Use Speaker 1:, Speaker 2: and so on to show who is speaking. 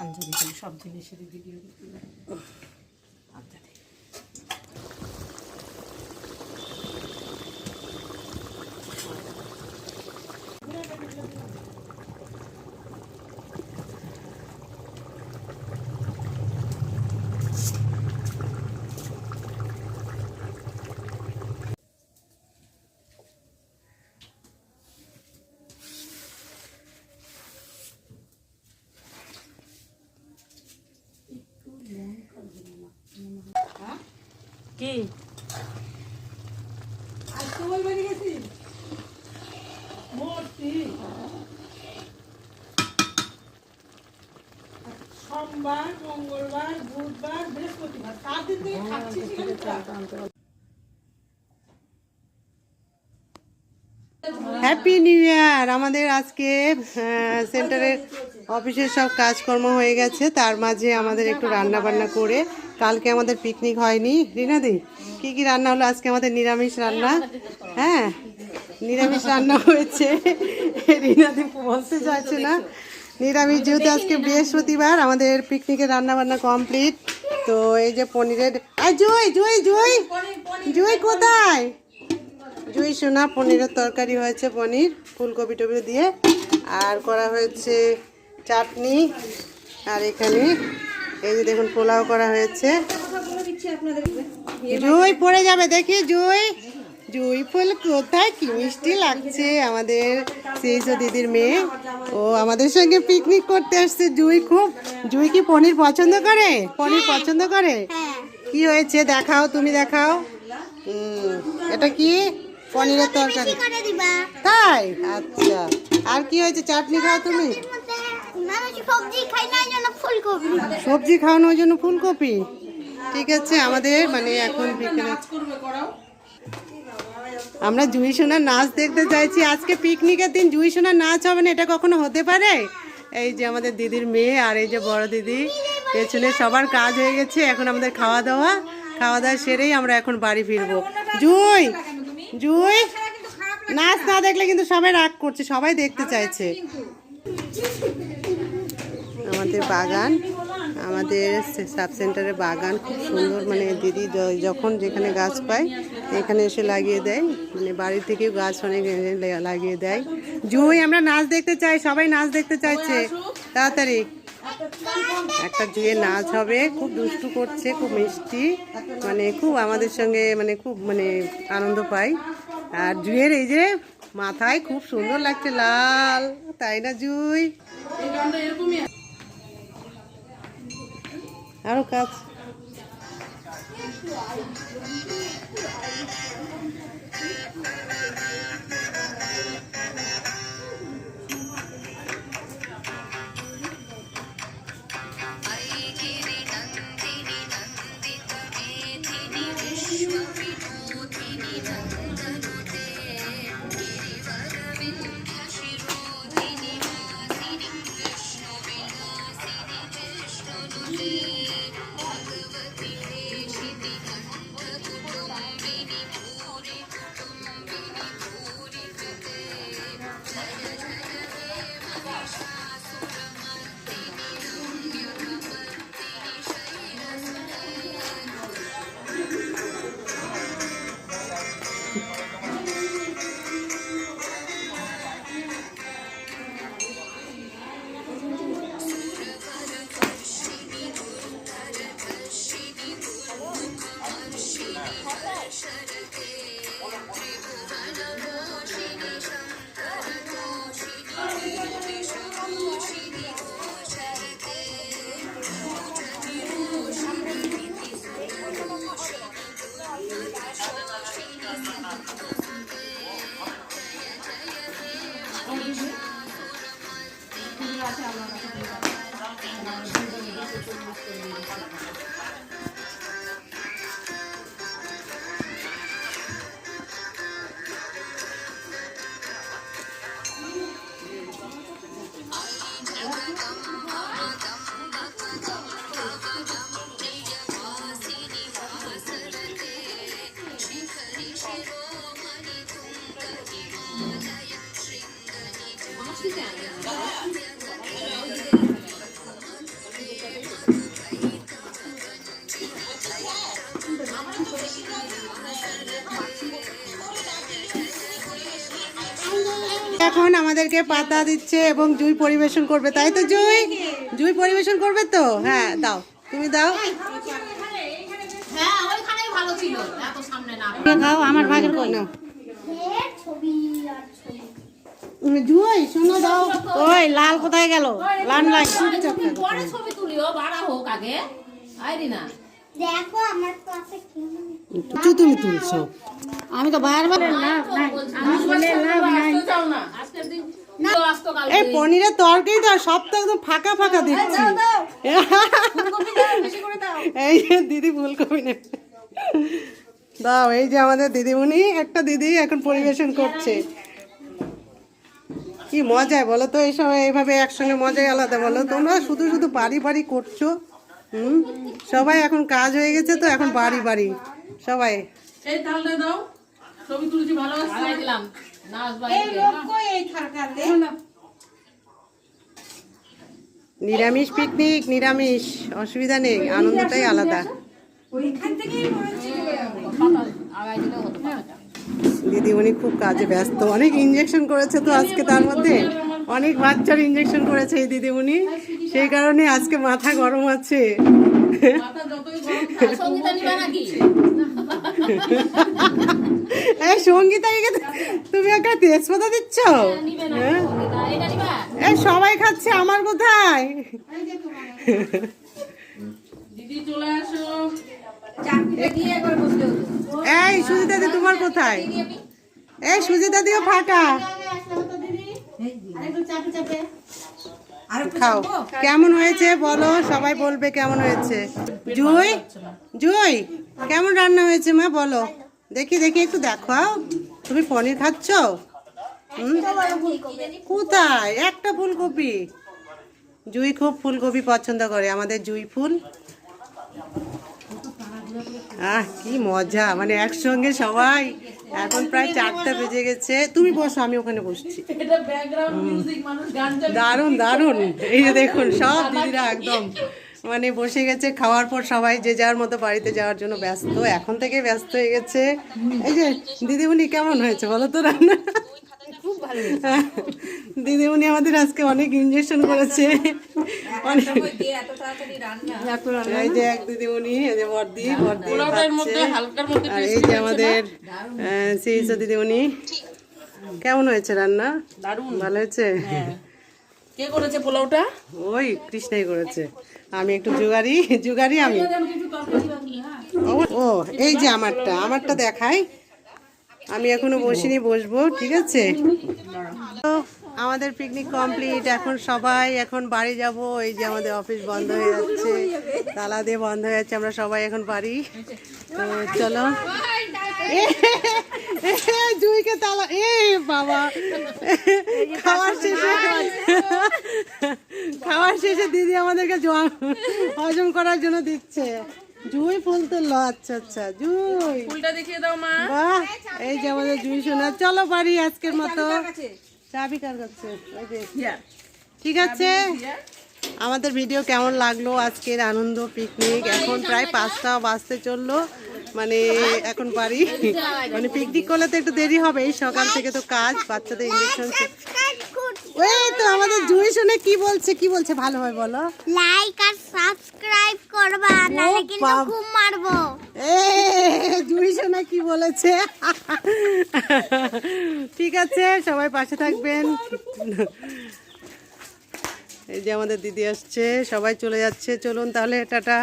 Speaker 1: আঞ্জলি সব জিনিসেরই ভিডিও কি?
Speaker 2: সোমবার মঙ্গলবার বুধবার বৃহস্পতিবার সাত দিন থেকে খাচ্ছি
Speaker 3: হ্যাপি নিউ ইয়ার আমাদের আজকে সেন্টারের অফিসের সব কাজকর্ম হয়ে গেছে। তার মাঝে আমাদের একটু রান্না বান্না করে কালকে আমাদের পিকনিক হয়নি। রিনাদি, কি কি রান্না হলো? আজকে আমাদের নিরামিষ রান্না। হ্যাঁ নিরামিষ রান্না হয়েছে। রিনাদি বলতে চাইছে না। নিরামিষ যেহেতু আজকে বৃহস্পতিবার, আমাদের পিকনিকের রান্না বান্না কমপ্লিট তো এই যে পনিরের আর জুই জুই জুই। জুই কোথায়? জুই সোনা, পনিরের তরকারি হয়েছে পনির, ফুলকপি টপি দিয়ে। আর করা হয়েছে চাটনি। আর এখানে এই যে দেখুন পোলাও করা হয়েছে। জুই পড়ে যাবে দেখি জুই। জুই ফুল কোথায়? কি মিষ্টি লাগছে আমাদের সেই দিদির মেয়ে। ও আমাদের সঙ্গে পিকনিক করতে আসছে জুই খুব। জুই কি পনির পছন্দ করে? পনির পছন্দ করে? কি হয়েছে? দেখাও তুমি দেখাও। এটা কি? পনিরের তরকারি। তাই? আচ্ছা। আর কি হয়েছে? চাটনি খাও তুমি।
Speaker 4: সবজি খাই না জন্য ফুলকপি।
Speaker 3: খাওয়ানোর জন্য ফুলকপি? ঠিক আছে আমাদের মানে এখন বিকেলে আমরা জুই সোনার নাচ দেখতে চাইছি। আজকে পিকনিকের দিন জুই সোনার নাচ হবে না এটা কখনো হতে পারে? এই যে আমাদের দিদির মেয়ে আর এই যে বড় দিদি পেছনে সবার কাজ হয়ে গেছে এখন আমাদের খাওয়া দাওয়া খাওয়া দাওয়া সেরেই আমরা এখন বাড়ি ফিরবো। জুই জুই নাচ না দেখলে কিন্তু সবাই রাগ করছে সবাই দেখতে চাইছে। আমাদের বাগান, আমাদের সাব সেন্টারের বাগান খুব সুন্দর। মানে দিদি যখন যেখানে গাছ পায়, এখানে এসে লাগিয়ে দেয়। মানে বাড়ি থেকেও গাছ অনেক লাগিয়ে দেয়। জুই, আমরা নাচ দেখতে চাই, সবাই নাচ দেখতে চাইছে। তাড়াতাড়ি। একটা জুয়ের নাচ হবে, খুব দুষ্টু করছে, খুব মিষ্টি। মানে খুব আমাদের সঙ্গে মানে খুব মানে আনন্দ পাই আর জুয়ের এই যে মাথায় খুব সুন্দর লাগছে, লাল, তাই না জুই? আরও কাজ। এখন আমাদেরকে পাতা দিচ্ছে এবং জুই পরিবেশন করবে তাই তো জুই? জুই পরিবেশন করবে তো? হ্যাঁ দাও। তুমি দাও। খাও আমার ভাগের কই?
Speaker 4: না
Speaker 3: জুই শোনো দাও। ওই লাল কোথায় গেল? লাল লাল
Speaker 1: তুমি পরে ছবি তুলিও বাড়া হোক আগে। আইরি না
Speaker 4: দেখো আমার কাছে কি
Speaker 3: কিছু তুমি তুলছো।
Speaker 1: আমি তো বারবার না। আজকের দিন তো আসতো কাল
Speaker 3: এই পনিরের তরকারি তো সব তো একদম ফাঁকা ফাঁকা দেখছি এই দিদি ফুলকপি নে দাও এই যে আমাদের দিদিমণি একটা দিদি এখন পরিবেশন করছে। কি মজায় বলো তো এই সময় এইভাবে একসঙ্গে মজাই আলাদা বলো। তোমরা শুধু শুধু বাড়ি বাড়ি করছ হুম? সবাই এখন কাজ হয়ে গেছে তো এখন বাড়ি বাড়ি। সবাই।
Speaker 2: এই দাও ছবি তুলছি ভালো আছে?
Speaker 1: দিলাম।
Speaker 3: নিরামিষ পিকনিক নিরামিষ অসুবিধা নেই আনন্দটাই আলাদা।
Speaker 1: দিলে হতো পাতাটা
Speaker 3: দিদি উনি খুব কাজে ব্যস্ত। অনেক ইঞ্জেকশন করেছে তো আজকে তার মধ্যে। অনেক বাচ্চার ইঞ্জেকশন করেছে এই দিদিমণি সেই কারণে আজকে মাথা গরম আছে। তুমি একটা দিচ্ছ? হ্যাঁ? সবাই খাচ্ছে, আমার কোথায়?
Speaker 2: চলে আসো।
Speaker 3: এই সুজিতা দি তোমার কোথায়? এই সুজিতা দিও ফাঁকা খাও। কেমন হয়েছে বলো সবাই বলবে কেমন হয়েছে। জুই জুই কেমন রান্না হয়েছে মা বলো। দেখি দেখি একটু দেখাও। তুমি পনির খাচ্ছ? কোথায়? একটা ফুলকপি। জুই খুব ফুলকপি পছন্দ করে আমাদের জুই ফুল। আহ কি মজা। মানে একসঙ্গে সবাই। এখন প্রায় চারটা বেজে গেছে। তুমি বসো আমি ওখানে বসছি। দারুণ দারুণ। এই যে দেখুন সব দিদিরা একদম। মানে বসে গেছে খাওয়ার পর সবাই যে যার মতো বাড়িতে যাওয়ার জন্য ব্যস্ত। এখন থেকে ব্যস্ত হয়ে গেছে। এই যে দিদিমণি কেমন হয়েছে বলো তো? রান্না ভালো দিদিমণি আমাদের আজকে অনেক ইঞ্জেকশন করেছে। অনেক এই যে এক দিদিমণি এই যে বর্দি বর্দি
Speaker 2: পোলাওটার মধ্যে
Speaker 3: খাচ্ছে।
Speaker 2: হালকার মধ্যে
Speaker 3: আর এই যে আমাদের সেই দিদিমণি কেমন হয়েছে রান্না?
Speaker 2: দারুণ।
Speaker 3: ভালো হয়েছে?
Speaker 2: কে করেছে পোলাওটা?
Speaker 3: ওই কৃষ্ণাই করেছে। আমি একটু জুগারি জুগারি আমি। ও- ও এই যে আমারটা আমারটা দেখাই। আমি এখনও বসিনি, বসবো, ঠিক আছে? আমাদের পিকনিক কমপ্লিট এখন সবাই এখন বাড়ি যাব, এই যে আমাদের অফিস বন্ধ হয়ে যাচ্ছে, তালা দিয়ে বন্ধ হয়ে যাচ্ছে, আমরা সবাই এখন বাড়ি। তো চলো। জুইকে তালা, এ, বাবা। খাওয়ার শেষে খাওয়ার শেষে দিদি আমাদেরকে জম- হজম করার জন্য দিচ্ছে। জুই ফুল তুললো আচ্ছা আচ্ছা জুই।
Speaker 2: ফুলটা দেখিয়ে দাও মা।
Speaker 3: বাহ এই যে আমাদের জুই শোনা চলো বাড়ি আজকের মতো। চাবি কার কাছে ঠিক আছে? আমাদের ভিডিও কেমন লাগল? আজকের আনন্দ পিকনিক এখন প্রায় পাঁচটা বাজতে চলল। মানে এখন বাড়ি মানে পিকনিক করলে তো একটু দেরি হবে। এই সকাল থেকে তো কাজ বাচ্চাদের ইঞ্জেকশন ওই তো আমাদের জুই শুনে কি বলছে কি বলছে ভালো হয় বলো।
Speaker 4: লাইক আর সাবস্ক্রাইব মারবো।
Speaker 3: এ কি বলেছে? ঠিক আছে সবাই পাশে থাকবেন। এই যে আমাদের দিদি আসছে সবাই চলে যাচ্ছে। চলুন তাহলে টাটা।